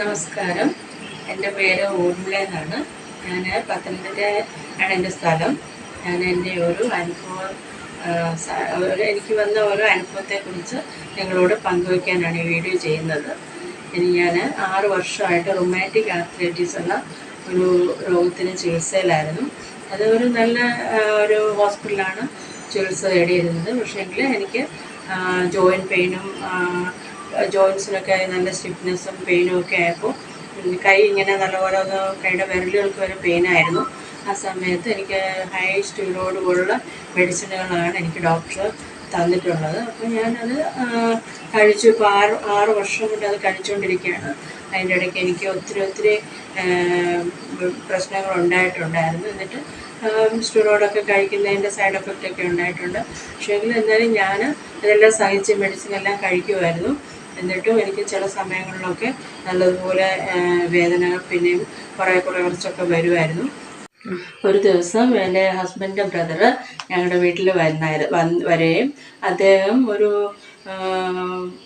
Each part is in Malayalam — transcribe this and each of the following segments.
നമസ്കാരം. എന്റെ പേര് ഊർമിള എന്നാണ് ഞാൻ പത്തനംതിട്ട ആണ് എന്റെ സ്ഥലം. ഞാൻ എന്റെ ഒരു അനുഭവം എനിക്ക് വന്ന ഓരോ അനുഭവത്തെക്കുറിച്ച് നിങ്ങളോട് പങ്കുവയ്ക്കാനാണ് ഈ വീഡിയോ ചെയ്യുന്നത്. ഇനി ഞാൻ ആറ് വർഷമായിട്ട് റൊമാറ്റിക് ആർത്രൈറ്റിസ് എന്ന ഒരു രോഗത്തിന് ചികിത്സയിലായിരുന്നു. അത് ഒരു നല്ല ഒരു ഹോസ്പിറ്റലാണ് ചികിത്സ തേടിയിരുന്നത്. പക്ഷേങ്കിൽ എനിക്ക് ജോയിൻ പെയിനും ജോയിൻസിനൊക്കെ നല്ല സ്റ്റിഫ്നെസ്സും പെയിനും ഒക്കെ ആയപ്പോൾ കൈ ഇങ്ങനെ നല്ലപോലെ ഒന്ന് കൈയുടെ വിരലുകൾക്ക് വരെ പെയിനായിരുന്നു ആ സമയത്ത് എനിക്ക് ഹൈ പോലുള്ള മെഡിസിനുകളാണ് എനിക്ക് ഡോക്ടർ തന്നിട്ടുള്ളത്. അപ്പോൾ ഞാനത് കഴിച്ചു. ഇപ്പോൾ ആറ് ആറ് വർഷം കൊണ്ട് അത് കഴിച്ചുകൊണ്ടിരിക്കുകയാണ് അതിന്റെ ഇടയ്ക്ക് എനിക്ക് ഒത്തിരി ഒത്തിരി പ്രശ്നങ്ങൾ ഉണ്ടായിട്ടുണ്ടായിരുന്നു. എന്നിട്ട് സ്റ്റുറോഡൊക്കെ കഴിക്കുന്നതിന്റെ സൈഡ് എഫക്റ്റ് ഒക്കെ ഉണ്ടായിട്ടുണ്ട്. പക്ഷേ എങ്കിലും എന്നാലും ഞാൻ ഇതെല്ലാം സഹിച്ച് മെഡിസിൻ എല്ലാം കഴിക്കുമായിരുന്നു എന്നിട്ടും എനിക്ക് ചില സമയങ്ങളിലൊക്കെ നല്ലതുപോലെ വേദന പിന്നെയും കുറേ കുറേ കുറച്ചൊക്കെ വരുമായിരുന്നു. ഒരു ദിവസം എന്റെ ഹസ്ബൻഡിന്റെ ബ്രദർ ഞങ്ങളുടെ വീട്ടിൽ വരുന്നായിരുന്നു വരികയും അദ്ദേഹം ഒരു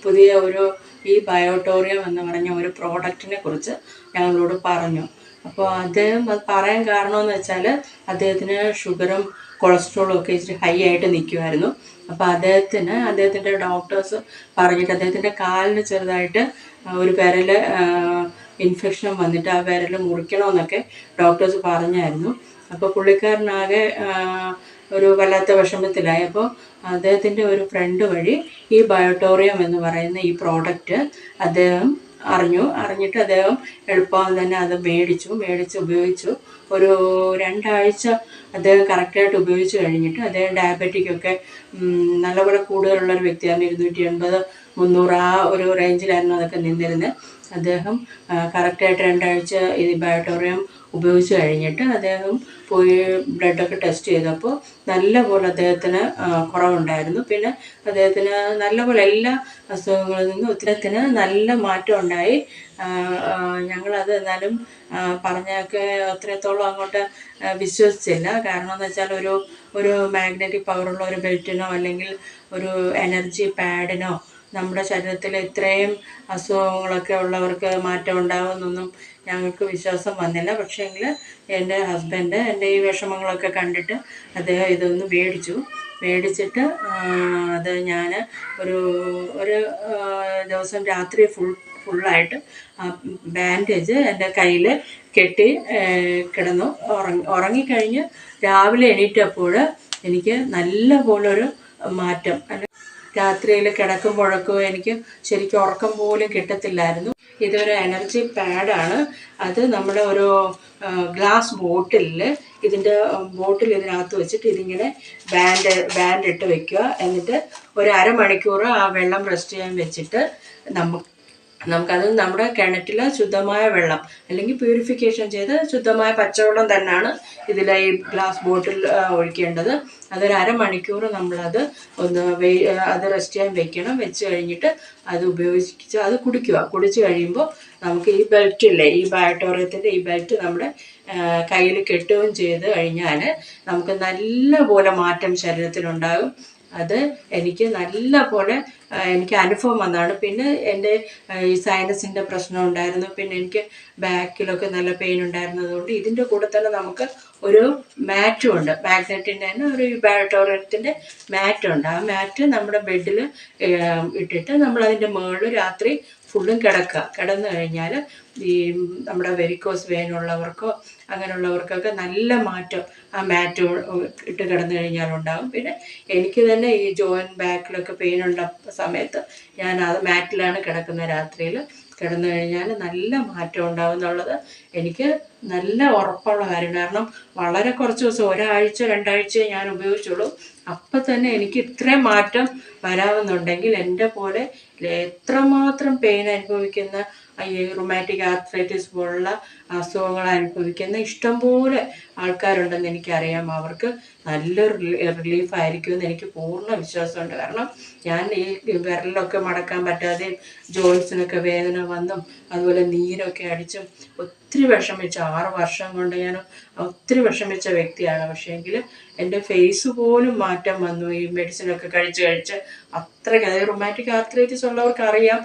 പുതിയ ഒരു ഈ ബയോട്ടോറിയം എന്ന് പറഞ്ഞ ഒരു പ്രോഡക്റ്റിനെ കുറിച്ച് ഞങ്ങളോട് പറഞ്ഞു. അപ്പോൾ അദ്ദേഹം അത് പറയാൻ കാരണമെന്ന് വെച്ചാൽ അദ്ദേഹത്തിന് ഷുഗറും കൊളസ്ട്രോളും ഒക്കെ ഇച്ചിരി ഹൈ ആയിട്ട് നിൽക്കുമായിരുന്നു അപ്പോൾ അദ്ദേഹത്തിന് അദ്ദേഹത്തിന്റെ ഡോക്ടേഴ്സ് പറഞ്ഞിട്ട് അദ്ദേഹത്തിന്റെ കാലിന് ചെറുതായിട്ട് ഒരു വിരൽ ഇൻഫെക്ഷൻ വന്നിട്ട് ആ വിരൽ മുറിക്കണമെന്നൊക്കെ ഡോക്ടേഴ്സ് പറഞ്ഞായിരുന്നു. അപ്പോൾ പുള്ളിക്കാരനാകെ ഒരു വല്ലാത്ത വിഷമത്തിലായി. അപ്പോൾ അദ്ദേഹത്തിന്റെ ഒരു ഫ്രണ്ട് വഴി ഈ ബയോട്ടോറിയം എന്ന് പറയുന്ന ഈ പ്രോഡക്റ്റ് അദ്ദേഹം അറിഞ്ഞു. അറിഞ്ഞിട്ട് അദ്ദേഹം എളുപ്പം തന്നെ അത് മേടിച്ചു. മേടിച്ച് ഉപയോഗിച്ചു. ഒരു രണ്ടാഴ്ച അദ്ദേഹം കറക്റ്റായിട്ട് ഉപയോഗിച്ച് കഴിഞ്ഞിട്ട് അദ്ദേഹം ഡയബറ്റിക്കൊക്കെ നല്ലപോലെ കൂടുതലുള്ള ഒരു വ്യക്തിയാണ് ഇരുന്നൂറ്റി എൺപത് മുന്നൂറ് ആ ഒരു റേഞ്ചിലായിരുന്നു അതൊക്കെ നിന്നിരുന്നത്. അദ്ദേഹം കറക്റ്റായിട്ട് രണ്ടാഴ്ച ഈ ബയോട്ടോറിയം ഉപയോഗിച്ച് കഴിഞ്ഞിട്ട് അദ്ദേഹം പോയി ബ്ലഡൊക്കെ ടെസ്റ്റ് ചെയ്തപ്പോൾ നല്ലപോലെ അദ്ദേഹത്തിന് കുറവുണ്ടായിരുന്നു. പിന്നെ അദ്ദേഹത്തിന് നല്ലപോലെ എല്ലാ അസുഖങ്ങളിൽ നിന്നും ഉത്തരത്തിന് നല്ല മാറ്റം ഉണ്ടായി. ഞങ്ങളത് എന്നാലും പറഞ്ഞൊക്കെ അത്രത്തോളം അങ്ങോട്ട് വിശ്വസിച്ചില്ല. കാരണം എന്ന് വെച്ചാൽ ഒരു ഒരു മാഗ്നറ്റിക് പവറുള്ള ഒരു ബെൽറ്റിനോ അല്ലെങ്കിൽ ഒരു എനർജി പാഡിനോ നമ്മുടെ ശരീരത്തിൽ ഇത്രയും അസുഖങ്ങളൊക്കെ ഉള്ളവർക്ക് മാറ്റം ഉണ്ടാകുമെന്നൊന്നും ഞങ്ങൾക്ക് വിശ്വാസം വന്നില്ല. പക്ഷേങ്കിൽ എന്റെ ഹസ്ബൻഡ് എന്റെ ഈ വിഷമങ്ങളൊക്കെ കണ്ടിട്ട് അദ്ദേഹം ഇതൊന്ന് മേടിച്ചു. മേടിച്ചിട്ട് അത് ഞാൻ ഒരു ഒരു ദിവസം രാത്രി ഫുൾ ഫുള്ളായിട്ട് ബാൻഡേജ് എന്റെ കയ്യിൽ കെട്ടി കിടന്നു. ഉറങ്ങി ഉറങ്ങിക്കഴിഞ്ഞ് രാവിലെ എണീറ്റപ്പോൾ എനിക്ക് നല്ല പോലൊരു മാറ്റം രാത്രിയിൽ കിടക്കുമ്പോഴൊക്കെ എനിക്ക് ശരിക്കും ഉറക്കം പോലും കിട്ടത്തില്ലായിരുന്നു. ഇതൊരു എനർജി പാഡാണ് അത് നമ്മുടെ ഒരു ഗ്ലാസ് ബോട്ടിലിൽ ഇതിന്റെ ബോട്ടിൽ ഇതിനകത്ത് വെച്ചിട്ട് ഇതിങ്ങനെ ബാൻഡ് ബാൻഡ് ഇട്ട് വെക്കുക. എന്നിട്ട് ഒരു അരമണിക്കൂർ ആ വെള്ളം റെസ്റ്റ് ചെയ്യാൻ വെച്ചിട്ട് നമുക്ക് നമുക്കത് നമ്മുടെ കിണറ്റിലെ ശുദ്ധമായ വെള്ളം അല്ലെങ്കിൽ പ്യൂരിഫിക്കേഷൻ ചെയ്ത് ശുദ്ധമായ പച്ചവെള്ളം തന്നെയാണ് ഇതിൽ ഈ ഗ്ലാസ് ബോട്ടിൽ ഒഴിക്കേണ്ടത്. അതൊരു അരമണിക്കൂർ നമ്മളത് ഒന്ന് വെയ് അത് റെസ്റ്റ് ചെയ്യാൻ വെക്കണം. വെച്ച് കഴിഞ്ഞിട്ട് അത് ഉപയോഗിച്ച് അത് കുടിക്കുക. കുടിച്ച് കഴിയുമ്പോൾ നമുക്ക് ഈ ബെൽറ്റ് ഇല്ലേ ഈ ബയോട്ടോറിയത്തിന്റെ ഈ ബെൽറ്റ് നമ്മുടെ കയ്യിൽ കെട്ടുകയും ചെയ്ത് കഴിഞ്ഞാൽ നമുക്ക് നല്ല പോലെ മാറ്റം ശരീരത്തിലുണ്ടാകും. അത് എനിക്ക് നല്ല പോലെ എനിക്ക് അനുഭവം വന്നതാണ്. പിന്നെ എന്റെ ഈ സൈനസിന്റെ പ്രശ്നം ഉണ്ടായിരുന്നു. പിന്നെ എനിക്ക് ബാക്കിലൊക്കെ നല്ല പെയിൻ ഉണ്ടായിരുന്നതുകൊണ്ട് ഇതിന്റെ കൂടെ തന്നെ നമുക്ക് ഒരു മാറ്റും ഉണ്ട്. മാഗ്നറ്റിന്റെ തന്നെ ഒരു ബാറ്റോറിയത്തിന്റെ മാറ്റുണ്ട് ആ മാറ്റ് നമ്മുടെ ബെഡിൽ ഇട്ടിട്ട് നമ്മൾ അതിന്റെ മുകളിൽ രാത്രി ഫുള്ളും കിടക്കുക. കിടന്നു കഴിഞ്ഞാൽ ഈ നമ്മുടെ വെരിക്കോസ് വെയിനുള്ളവർക്കോ അങ്ങനെയുള്ളവർക്കൊക്കെ നല്ല മാറ്റം ആ മാറ്റ് ഇട്ട് കിടന്നു കഴിഞ്ഞാലുണ്ടാകും പിന്നെ എനിക്ക് തന്നെ ഈ ജോയിൻ ബാക്കിലൊക്കെ പെയിൻ ഉള്ള സമയത്ത് ഞാൻ അത് മാറ്റിലാണ് കിടക്കുന്ന രാത്രിയിൽ കിടന്നു കഴിഞ്ഞാൽ നല്ല മാറ്റം ഉണ്ടാവും എന്നുള്ളത് എനിക്ക് നല്ല ഉറപ്പുള്ള കാര്യം കാരണം വളരെ കുറച്ച് ദിവസം ഒരാഴ്ച രണ്ടാഴ്ച ഞാൻ ഉപയോഗിച്ചുള്ളൂ. അപ്പം തന്നെ എനിക്ക് ഇത്രയും മാറ്റം വരാമെന്നുണ്ടെങ്കിൽ എന്റെ പോലെ എത്രമാത്രം പെയിൻ അനുഭവിക്കുന്ന ഈ റൊമാറ്റിക് ആർത്രൈറ്റിസ് പോലുള്ള അസുഖങ്ങൾ അനുഭവിക്കുന്ന ഇഷ്ടംപോലെ ആൾക്കാരുണ്ടെന്ന് എനിക്കറിയാം. അവർക്ക് നല്ലൊരു റിലീഫ് ആയിരിക്കും എന്ന് എനിക്ക് പൂർണ വിശ്വാസമുണ്ട്. കാരണം ഞാൻ ഈ വിരലിലൊക്കെ മടക്കാൻ പറ്റാതെയും ജോയിൻസിനൊക്കെ വേദന വന്നും അതുപോലെ നീരൊക്കെ അടിച്ചും ഒത്തിരി വിഷമിച്ച ആറ് വർഷം കൊണ്ട് ഞാൻ ഒത്തിരി വിഷമിച്ച വ്യക്തിയാണ്. പക്ഷേങ്കിൽ എന്റെ ഫേസ് പോലും മാറ്റം വന്നു. ഈ മെഡിസിനൊക്കെ കഴിച്ച് കഴിച്ച് അത്രയ്ക്ക് അതായത് റൊമാറ്റിക് ആർത്രൈറ്റിസ് ഉള്ളവർക്ക് അറിയാം